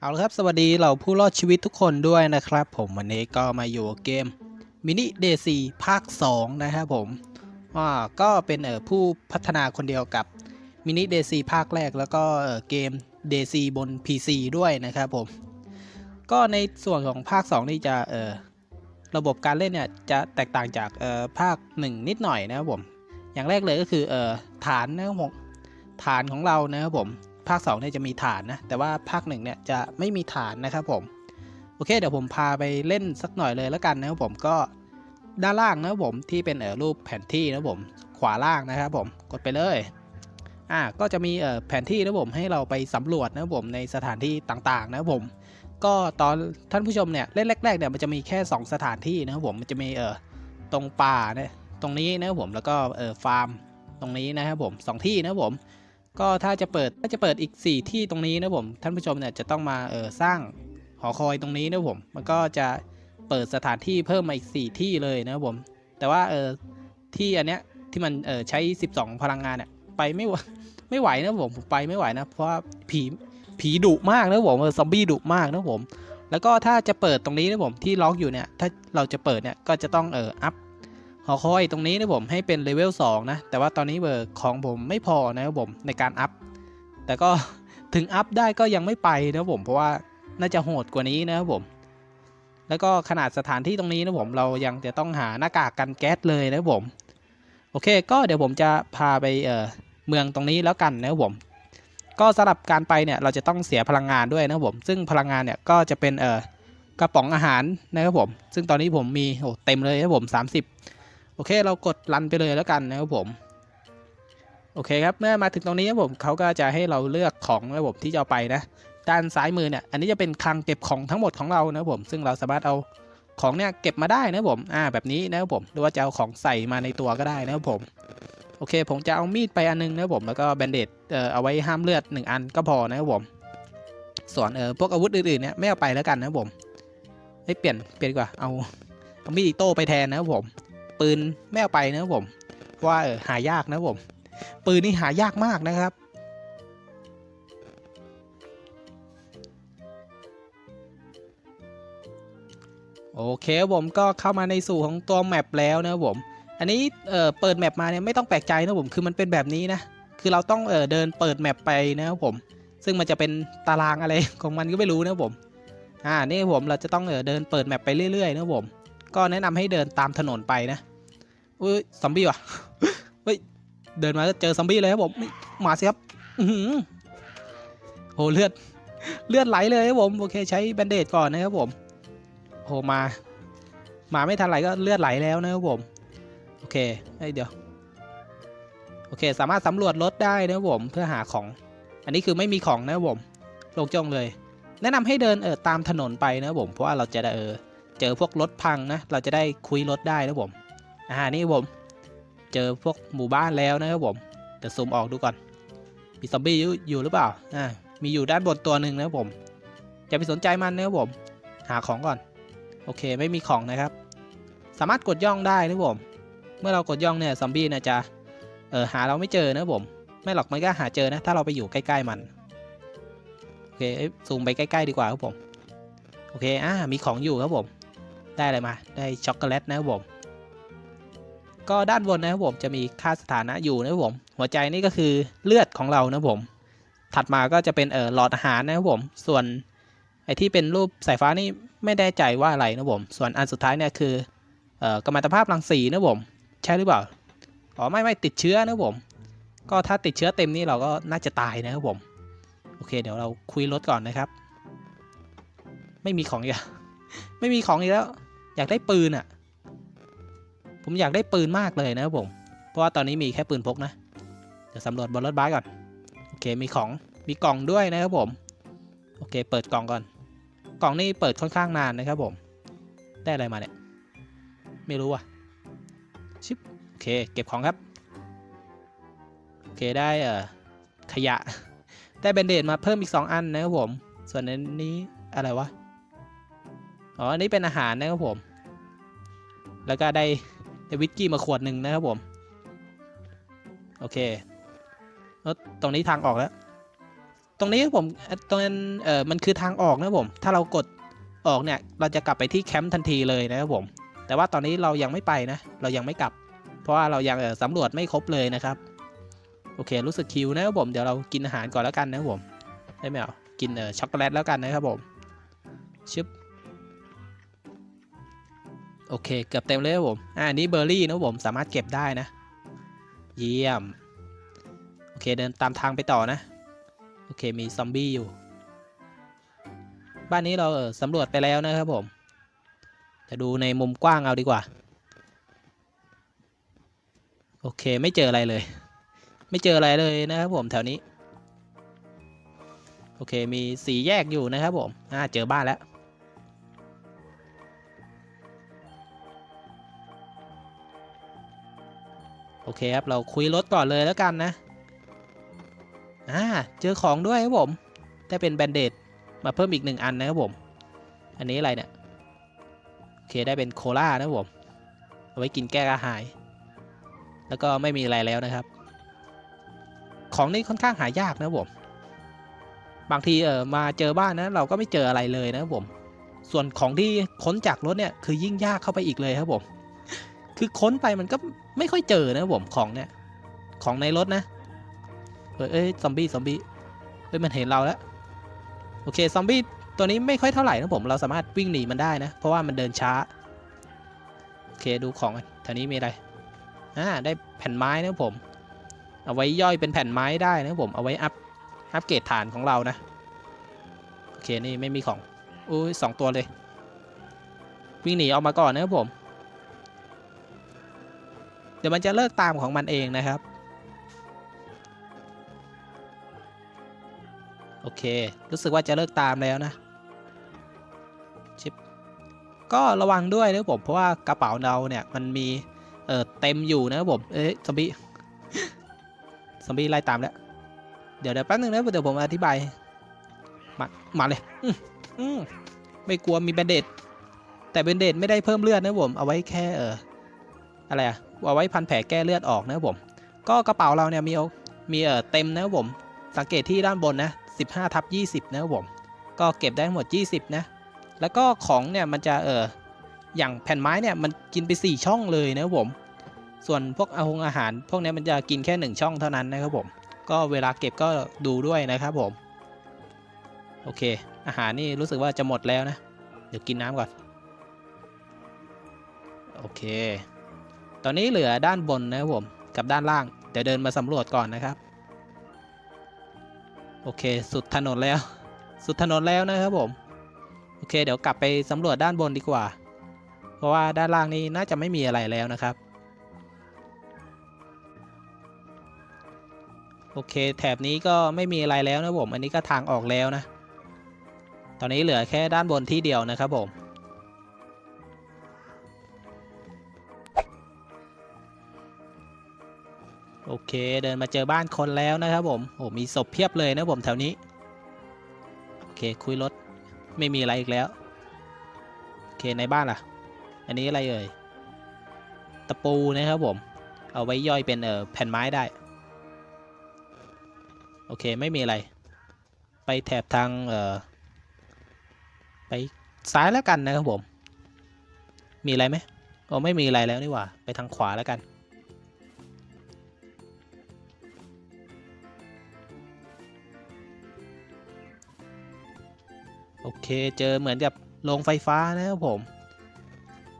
เอาละครับสวัสดีเราผู้รอดชีวิตทุกคนด้วยนะครับ ผมวันนี้ก็มาอยู่กับเกมมินิเดซีภาค 2 นะครับผมอ่าก็เป็นเอ่อผู้พัฒนาคนเดียวกับมินิเดซีภาคแรกแล้วก็เอ่อเกมเดซีบน PC ด้วยนะครับผม ก็ในส่วนของภาค 2 นี่จะเอ่อระบบการเล่นเนี่ยจะแตกต่างจากเอ่อภาค 1 นิดหน่อยนะครับผม อย่างแรกเลยก็คือเอ่อฐานนะครับผมฐานของเรานะครับผม ภาค2เนี่ยจะมีฐานนะ แต่ว่าภาค1เนี่ยจะไม่มีฐานนะครับผม โอเค เดี๋ยวผมพาไปเล่นสักหน่อยเลยแล้วกันนะครับผมก็ด้านล่างนะครับผมที่เป็นเอ่อรูปแผนที่นะครับผมขวาล่างนะครับผมกดไปเลยอ่าก็จะมีเอ่อแผนที่นะครับผมให้เราไปสำรวจนะครับผมในสถานที่ต่างๆนะครับผมก็ตอนท่านผู้ชมเนี่ยเล่นแรกๆเนี่ยมันจะมีแค่ 2 สถานที่นะครับผมมันจะมีเอ่อตรงป่าเนี่ยตรงนี้นะครับผมแล้วก็เอ่อฟาร์มตรงนี้นะครับผมสองที่นะครับผม ก็ถ้าจะเปิดถ้าจะเปิดอีก 4 ที่ตรงนี้นะผมท่านผู้ชมเนี่ยจะต้องมาเออสร้างหอคอยตรงนี้นะผมมันก็จะเปิดสถานที่เพิ่มมาอีก 4 ที่เลยนะผมแต่ว่าเออที่อันเนี้ยที่มันเออใช้ 12 พลังงานเนี่ยไปไม่ไม่ไหวนะผมผมไปไม่ไหวนะเพราะผีผีดุมากนะผมเออซอมบี้ดุมากนะผมแล้วก็ถ้าจะเปิดตรงนี้นะผมที่ล็อกอยู่เนี่ยถ้าเราจะเปิดเนี่ยก็จะต้องเอออัพ อคอยตรงนี้นะผมให้เป็นเลเวล2นะ แต่ว่าตอนนี้เบอร์ของผมไม่พอนะครับผมในการอัพ แต่ก็ถึงอัพได้ก็ยังไม่ไปนะครับผม เพราะว่าน่าจะโหดกว่านี้นะครับผม แล้วก็ขนาดสถานที่ตรงนี้นะผมเรายังจะต้องหาหน้ากากกันแก๊สเลยนะครับผม โอเค ก็เดี๋ยวผมจะพาไปเออเมืองตรงนี้แล้วกันนะครับผม ก็สำหรับการไปเนี่ยเราจะต้องเสียพลังงานด้วยนะครับผม ซึ่งพลังงานเนี่ยก็จะเป็นเออกระป๋องอาหารนะครับผม ซึ่งตอนนี้ผมมีโอ้เต็มเลยนะครับผม 30 โอเคเรากดรันไปเลยแล้วกันนะครับผมโอเคครับเมื่อมาถึงตรงนี้ครับผมเขาก็จะให้เราเลือกของนะครับผมที่จะไปนะ ด้านซ้ายมือเนี่ยอันนี้จะเป็นคลังเก็บของทั้งหมดของเรานะครับผม ซึ่งเราสามารถเอาของเนี่ยเก็บมาได้นะครับผมอ่าแบบนี้นะครับผมหรือว่าจะเอาของใส่มาในตัวก็ได้นะครับผมโอเค ผมจะเอามีดไปอันนึงนะครับผมแล้วก็แบนเดตเอ่อเอาไว้ห้ามเลือดหนึ่งอันก็พอนะครับผมส่วนเออพวกอาวุธอื่นๆเนี่ยไม่เอาไปแล้วกันนะครับผมให้เปลี่ยนเปลี่ยนกว่าเอาเอามีดอิโต้ไปแทนนะครับผม ปืนไม่เอาไปนะผม ว่าเออหายากนะผม ปืนนี่หายากมากนะครับโอเคผมก็เข้ามาในสู่ของตัวแมปแล้วนะผม อันนี้เออเปิดแมปมาเนี่ยไม่ต้องแปลกใจนะผมคือมันเป็นแบบนี้นะ คือเราต้องเออเดินเปิดแมปไปนะครับผม ซึ่งมันจะเป็นตารางอะไรของมันก็ไม่รู้นะผม อ่านี่ผมเราจะต้องเออเดินเปิดแมปไปเรื่อยๆนะผม ก็แนะนำให้เดินตามถนนไปนะ อุ้ยซอมบี้ว่ะเฮ้ยเดินมาเจอซอมบี้เลยครับผมมาสิครับอือหือโหเลือดเลือดไหลเลยครับผมโอเคใช้แบนเดจก่อนนะครับผมโหมา มาไม่ทันไหลก็เลือดไหลแล้วนะครับผมโอเคเฮ้ยเดี๋ยวโอเค สามารถสำรวจรถได้นะครับผมเพื่อหาของ อันนี้คือไม่มีของนะครับผมลงจ้องเลย แนะนำให้เดินเออตามถนนไปนะครับผมเพราะว่าเราจะได้เออเจอพวกรถพังนะเราจะได้คุยรถได้นะครับผม อ่านี่ผม เจอพวกหมู่บ้านแล้วนะครับผมเดี๋ยวซูมออกดูก่อนมีซอมบี้อยู่หรือเปล่าอ่ามีอยู่ด้านบนตัวหนึ่งนะครับผมอย่าไปสนใจมันนะครับผม หาของก่อน โอเคไม่มีของนะครับ สามารถกดย่องได้นะครับผม เมื่อเรากดย่องเนี่ยซอมบี้นี่ยจะเออหาเราไม่เจอนะครับผม ไม่หรอกมันก็หาเจอนะ ถ้าเราไปอยู่ใกล้ ๆมันโอเคซูมไปใกล้ๆดีกว่าครับผมโอเคอ่ามีของอยู่ครับผม ได้อะไรมาได้ช็อกโกแลตนะครับผม ก็ด้านบนนะครับผมจะมีค่าสถานะอยู่นะครับผม หัวใจนี่ก็คือเลือดของเรานะครับผม ถัดมาก็จะเป็นเอ่อหลอดอาหารนะครับผม ส่วนไอที่เป็นรูปสายฟ้านี่ไม่แน่ใจว่าอะไรนะครับผม ส่วนอันสุดท้ายเนี่ยคือเอ่อกำมมันตภาพรังสีนะครับผม ใช่หรือเปล่า อ๋อไม่ไม่ติดเชื้อนะครับผม ก็ถ้าติดเชื้อเต็มนี่เราก็น่าจะตายนะครับผม โอเค เดี๋ยวเราคุยรถก่อนนะครับ ไม่มีของอีกไม่มีของอีกแล้ว อยากได้ปืนอะ ผมอยากได้ปืนมากเลยนะครับผม เพราะว่าตอนนี้มีแค่ปืนพกนะ เดี๋ยวสำรวจบนรถบัสก่อน โอเค มีของ มีกล่องด้วยนะครับผม โอเค เปิดกล่องก่อน กล่องนี่เปิดค่อนข้างนานนะครับผม ได้อะไรมาเนี่ย ไม่รู้อะ ชิป โอเค เก็บของครับ โอเค ได้เอ่อขยะ ได้แบนเดดมาเพิ่มอีก 2 อันนะครับผม ส่วนอันนี้อะไรวะ อ๋อ อันนี้เป็นอาหารนะครับผม แล้วก็ได้ ได้วิสกี้มาขวดหนึ่งนะครับผม โอเคแล้วตรงนี้ทางออกแล้ว ตรงนี้ผมตรงนั้นเออมันคือทางออกนะครับผม ถ้าเรากดออกเนี่ย เราจะกลับไปที่แคมป์ทันทีเลยนะครับผม แต่ว่าตอนนี้เรายังไม่ไปนะ เรายังไม่กลับ เพราะว่าเรายังสำรวจไม่ครบเลยนะครับ โอเค รู้สึกคิวนะครับผม เดี๋ยวเรากินอาหารก่อนแล้วกันนะครับผม ได้ไหมเอากินเออช็อกโกแลตแล้วกันนะครับผม ชึบ โอเค เกือบเต็มเลยครับผม อ่าอันนี้เบอร์รี่นะผมสามารถเก็บได้นะ เยี่ยม โอเคเดินตามทางไปต่อนะ โอเคมีซอมบี้อยู่ บ้านนี้เราเออสำรวจไปแล้วนะครับผม จะดูในมุมกว้างเอาดีกว่า โอเคไม่เจออะไรเลย ไม่เจออะไรเลยนะครับผมแถวนี้ โอเคมีสีแยกอยู่นะครับผม อ่าเจอบ้านแล้ว อเคครับ เราคุยรถก่อนเลยแล้วกันนะ อ่า เจอของด้วยครับผม ได้เป็นแบนเดดมาเพิ่มอีกหนึ่งอันนะครับผม อันนี้อะไรเนี่ย โอเคได้เป็นโคลานะครับผม เอาไว้กินแก้กระหาย แล้วก็ไม่มีอะไรแล้วนะครับ ของนี่ค่อนข้างหายากนะครับผม บางทีเออมาเจอบ้านนะ เราก็ไม่เจออะไรเลยนะครับผม ส่วนของที่ค้นจากรถเนี่ยคือยิ่งยากเข้าไปอีกเลยครับผม คือค้นไปมันก็ไม่ค่อยเจอนะผมของเนี่ย ของในรถนะเอ้ยซอมบี้ซอมบี้เอ้ยมันเห็นเราแล้วโอเคซอมบี้ตัวนี้ไม่ค่อยเท่าไหร่นะผมเราสามารถวิ่งหนีมันได้นะ เพราะว่ามันเดินช้าโอเคดูของกันแถวนี้มีอะไรอ่าได้แผ่นไม้นะผม เอาไว้ย่อยเป็นแผ่นไม้ได้นะผมเอาไว้อัพอัพเกรดฐานของเรานะโอเคนี่ไม่มีของอุ้ยสองตัวเลย วิ่งหนีออกมาก่อนนะครับผม เดี๋ยวมันจะเลิกตามของมันเองนะครับ โอเค รู้สึกว่าจะเลิกตามแล้วนะชิปก็ระวังด้วยนะผม เพราะว่ากระเป๋าเราเนี่ยมันมีเออเต็มอยู่นะครับผม เอ้ยซอมบี้ซอมบี้ไล่ตามแล้ว เดี๋ยวเดี๋ยวแป๊บนึงนะเดี๋ยวผมอธิบาย มา มาเลย อืมอืมไม่กลัวมีแบนเดดแต่แบนเดดไม่ได้เพิ่มเลือดนะผม เอาไว้แค่เอออะไรอะ เอาไว้พันแผลแก้เลือดออกนะครับผม ก็กระเป๋าเราเนี่ยมีเอามีเออเต็มนะครับผม สังเกตที่ด้านบนนะ15ทับ20นะครับผม ก็เก็บได้ทั้งหมด 20 นะ แล้วก็ของเนี่ยมันจะเอออย่างแผ่นไม้เนี่ยมันกินไป 4 ช่องเลยนะครับผม ส่วนพวกอาหงอาหาร พวกนี้มันจะกินแค่ 1 ช่องเท่านั้นนะครับผม ก็เวลาเก็บก็ดูด้วยนะครับผม โอเค อาหารนี่รู้สึกว่าจะหมดแล้วนะ เดี๋ยวกินน้ำก่อน โอเค ตอนนี้เหลือด้านบนนะครับผม กับด้านล่าง เดี๋ยวเดินมาสำรวจก่อนนะครับ โอเค สุดถนนแล้ว สุดถนนแล้วนะครับผม โอเค เดี๋ยวกลับไปสำรวจด้านบนดีกว่า เพราะว่าด้านล่างนี้น่าจะไม่มีอะไรแล้วนะครับ โอเค แถบนี้ก็ไม่มีอะไรแล้วนะผม อันนี้ก็ทางออกแล้วนะ ตอนนี้เหลือแค่ด้านบนที่เดียวนะครับผม โอเคเดินมาเจอบ้านคนแล้วนะครับผมโอ้มีศพเพียบเลยนะผมแถวนี้โอเคคุยรถไม่มีอะไรอีกแล้วโอเคในบ้านล่ะ อันนี้อะไรเอ่ยตะปูนะครับผมเอาไว้ย่อยเป็นเอ่อแผ่นไม้ได้โอเคไม่มีอะไร ไปแถบทางเอ่อไปซ้ายแล้วกันนะครับผม มีอะไรไหมโอ้ไม่มีอะไรแล้วนี่หว่า ไปทางขวาแล้วกัน โอเคเจอเหมือนกับโรงไฟฟ้านะครับผม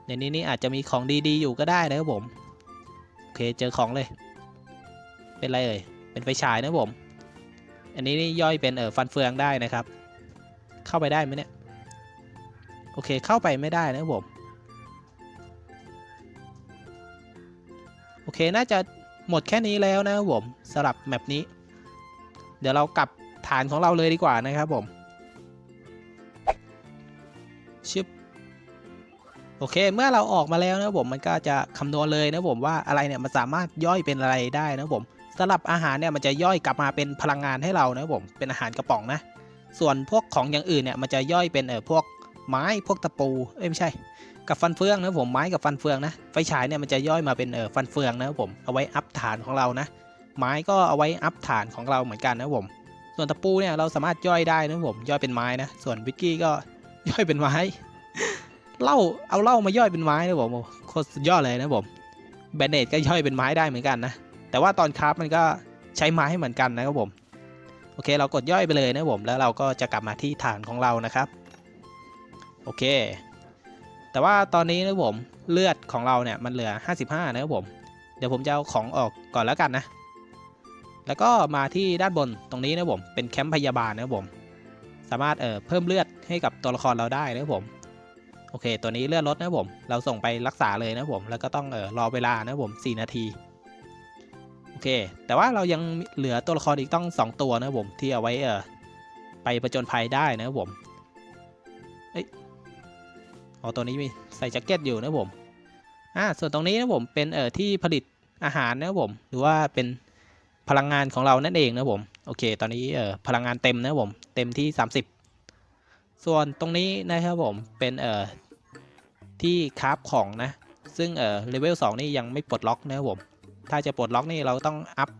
ในนี้นี่อาจจะมีของดีๆอยู่ก็ได้นะครับผมโอเคเจอของเลย เป็นไรเอ่ยเป็นไฟฉายนะครับผม อันนี้นี่ย่อยเป็นเออฟันเฟืองได้นะครับ เข้าไปได้ไหมเนี่ยโอเคเข้าไปไม่ได้นะครับผมโอเคน่าจะหมดแค่นี้แล้วนะครับผมสำหรับแมปนี้ เดี๋ยวเรากลับฐานของเราเลยดีกว่านะครับผม ชึบโอเค เมื่อเราออกมาแล้วนะผมมันก็จะคำนวณเลยนะผมว่าอะไรเนี่ยมันสามารถย่อยเป็นอะไรได้นะผมสำหรับอาหารเนี่ยมันจะย่อยกลับมาเป็นพลังงานให้เรานะผมเป็นอาหารกระป๋องนะ ส่วนพวกของอย่างอื่นเนี่ยมันจะย่อยเป็นเออพวกไม้พวกตะปูเอ้ยไม่ใช่ กับฟันเฟืองนะผมไม้กับฟันเฟืองนะไฟฉายเนี่ยมันจะย่อยมาเป็นเออฟันเฟืองนะผมเอาไว้อัพฐานของเรานะ ไม้ก็เอาไว้อัพฐานของเราเหมือนกันนะผม ส่วนตะปูเนี่ยเราสามารถย่อยได้นะผมย่อยเป็นไม้นะส่วนวิกกี้ก็ ย่อยเป็นไม้เล้าเอาเล้ามาย่อยเป็นไม้นะผมโอ้โคตรสุดยอดเลยนะผมแบนเนตก็ย่อยเป็นไม้ได้เหมือนกันนะแต่ว่าตอนคราฟมันก็ใช้ไม้ให้เหมือนกันนะครับผมโอเค เรากดย่อยไปเลยนะผมแล้วเราก็จะกลับมาที่ฐานของเรานะครับโอเค แต่ว่าตอนนี้นะผมเลือดของเราเนี่ยมันเหลือ 55 นะครับผมเดี๋ยวผมจะเอาของออกก่อนแล้วกันนะ แล้วก็มาที่ด้านบนตรงนี้นะผมเป็นแคมป์พยาบาลนะครับผม สามารถเอ่อเพิ่มเลือดให้กับตัวละครเราได้นะผมโอเค ตัวนี้เลือดลดนะผม เราส่งไปรักษาเลยนะผม แล้วก็ต้องเอ่อรอเวลานะผม 4 นาที โอเค แต่ว่าเรายังเหลือตัวละครอีกต้อง 2 ตัวนะผม ที่เอาไว้เอ่อไปประจนภัยได้นะผม เอ้ยอ๋อตัวนี้มีใส่แจ็คเก็ตอยู่นะผม อ่า ส่วนตรงนี้นะผมเป็นเอ่อที่ผลิตอาหารนะผม หรือว่าเป็นพลังงานของเรานั่นเองนะผม โอเค ตอนนี้เอ่อพลังงานเต็มนะผม เต็มที่ 30 ส่วนตรงนี้นะครับผม เป็นเอ่อที่คราฟของนะ ซึ่งเอ่อเลเวล2นี่ยังไม่ปลดล็อกนะครับผม ถ้าจะปลดล็อกนี่เราต้องอัพ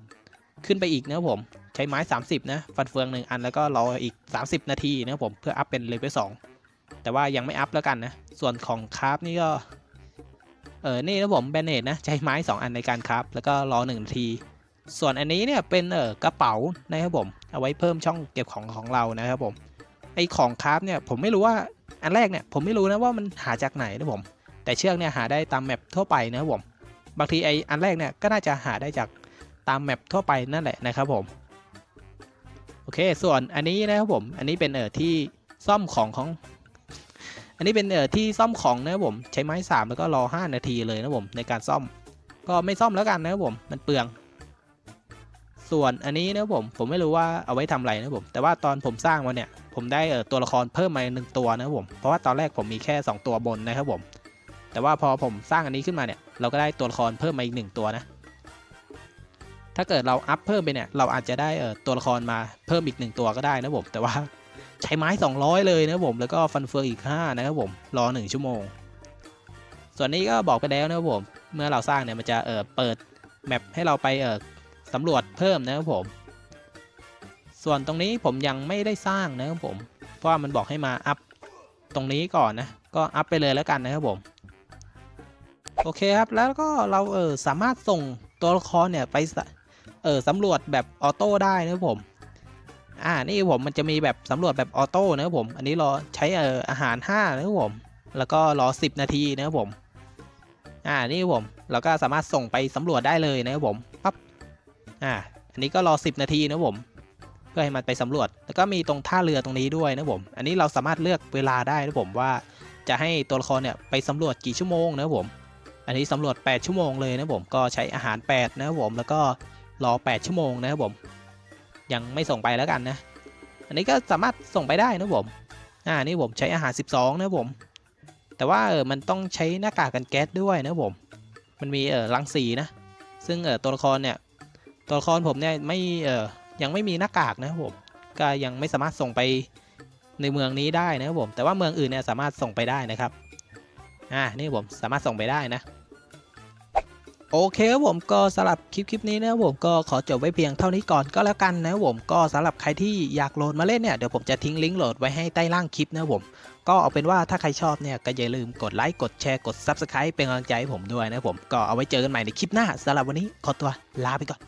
ขึ้นไปอีกนะครับผม ใช้ไม้ 30 นะ ฟันเฟืองหนึ่งอันแล้วก็รออีก 30 นาทีนะครับผมเพื่ออัพเป็นเลเวล2แต่ว่ายังไม่อัพแล้วกันนะ ส่วนของคราฟนี่ก็เออนี่นะผมแบนเนตนะ ใช้ไม้ 2 อันในการคราฟแล้วก็รอ1นาที ส่วนอันนี้เนี่ยเป็นเออกระเป๋านะครับผมเอาไว้เพิ่มช่องเก็บของของเรานะครับผมไอของคราฟเนี่ยผมไม่รู้ว่าอันแรกเนี่ยผมไม่รู้นะว่ามันหาจากไหนนะผม แต่เชือกเนี่ยหาได้ตามแมปทั่วไปนะครับผมบางทีไออันแรกเนี่ยก็น่าจะหาได้จากตามแมปทั่วไปนั่นแหละนะครับผมโอเคส่วนอันนี้นะครับผมอันนี้เป็นเออที่ซ่อมของของ อันนี้เป็นเออที่ซ่อมของนะครับผมใช้ไม้สามแล้วก็รอ 5 นาทีเลยนะผมในการซ่อม ก็ไม่ซ่อมแล้วกันนะครับผมมันเปลือง ส่วนอันนี้นะผมผมไม่รู้ว่าเอาไว้ทำอะไรนะผมแต่ว่าตอนผมสร้างมาเนี่ยผมได้เออตัวละครเพิ่มมาหนึ่งตัวนะผมเพราะว่าตอนแรกผมมีแค่ 2 ตัวบนนะครับผม แต่ว่าพอผมสร้างอันนี้ขึ้นมาเนี่ย เราก็ได้ตัวละครเพิ่มมาอีกหนึ่งตัวนะถ้าเกิดเราอัพเพิ่มไปเนี่ยเราอาจจะได้เออตัวละครมาเพิ่มอีกหนึ่งตัวก็ได้นะผมแต่ว่าใช้ไม้ 200 เลยนะผมแล้วก็ฟันเฟืองอีก 5 นะครับผมรอ 1 ชั่วโมง ส่วนนี้ก็บอกไปแล้วนะครับผม เมื่อเราสร้างเนี่ยมันจะเออเปิดแมปให้เราไปเออ สำรวจเพิ่มนะครับผม ส่วนตรงนี้ผมยังไม่ได้สร้างนะครับผม เพราะว่ามันบอกให้มาอัพตรงนี้ก่อนนะ ก็อัพไปเลยแล้วกันนะครับผม โอเคครับ แล้วก็เราเออสามารถส่งตัวละครเนี่ยไปสเออสำรวจแบบออโต้ได้นะครับผม อ่า นี่ผมมันจะมีแบบสำรวจแบบออโต้นะครับผม อันนี้รอใช้เอออาหาร5นะครับผม แล้วก็รอ 10 นาทีนะครับผม อ่า นี่ผม เราก็สามารถส่งไปสำรวจได้เลยนะครับผม ปั๊บ อ่าอันนี้ก็รอ 10 นาทีนะผมเพื่อให้มันไปสำรวจ แล้วก็มีตรงท่าเรือตรงนี้ด้วยนะผม อันนี้เราสามารถเลือกเวลาได้นะผมว่าจะให้ตัวละครเนี่ยไปสำรวจกี่ชั่วโมงนะผม อันนี้สำรวจ 8 ชั่วโมงเลยนะผม ก็ใช้อาหาร 8 นะผม แล้วก็รอ 8 ชั่วโมงนะผม ยังไม่ส่งไปแล้วกันนะ อันนี้ก็สามารถส่งไปได้นะผม อ่า นี่ผมใช้อาหาร 12 นะผม แต่ว่าเออ มันต้องใช้หน้ากากกันแก๊สด้วยนะผม มันมีเออรังสีนะ ซึ่งเออตัวละครเนี่ย ตัวละครผมเนี่ยไม่เออยังไม่มีหน้ากากนะครับผมก็ยังไม่สามารถส่งไปในเมืองนี้ได้นะครับผม แต่ว่าเมืองอื่นเนี่ยสามารถส่งไปได้นะครับอ่านี่ผมสามารถส่งไปได้นะ โอเคครับผมก็สำหรับคลิปคลิปนี้นะครับผมก็ขอจบไว้เพียงเท่านี้ก่อนก็แล้วกันนะครับผมก็สำหรับใครที่อยากโหลดมาเล่นเนี่ยเดี๋ยวผมจะทิ้งลิงก์โหลดไว้ให้ใต้ล่างคลิปนะครับผมก็เอาเป็นว่าถ้าใครชอบเนี่ยก็อย่าลืมกดไลค์กดแชร์กด Subscribe เป็นกำลังใจให้ผมด้วยนะครับผมก็เอาไว้เจอกันใหม่ในคลิปหน้าสำหรับวันนี้ขอตัวลาไปก่อน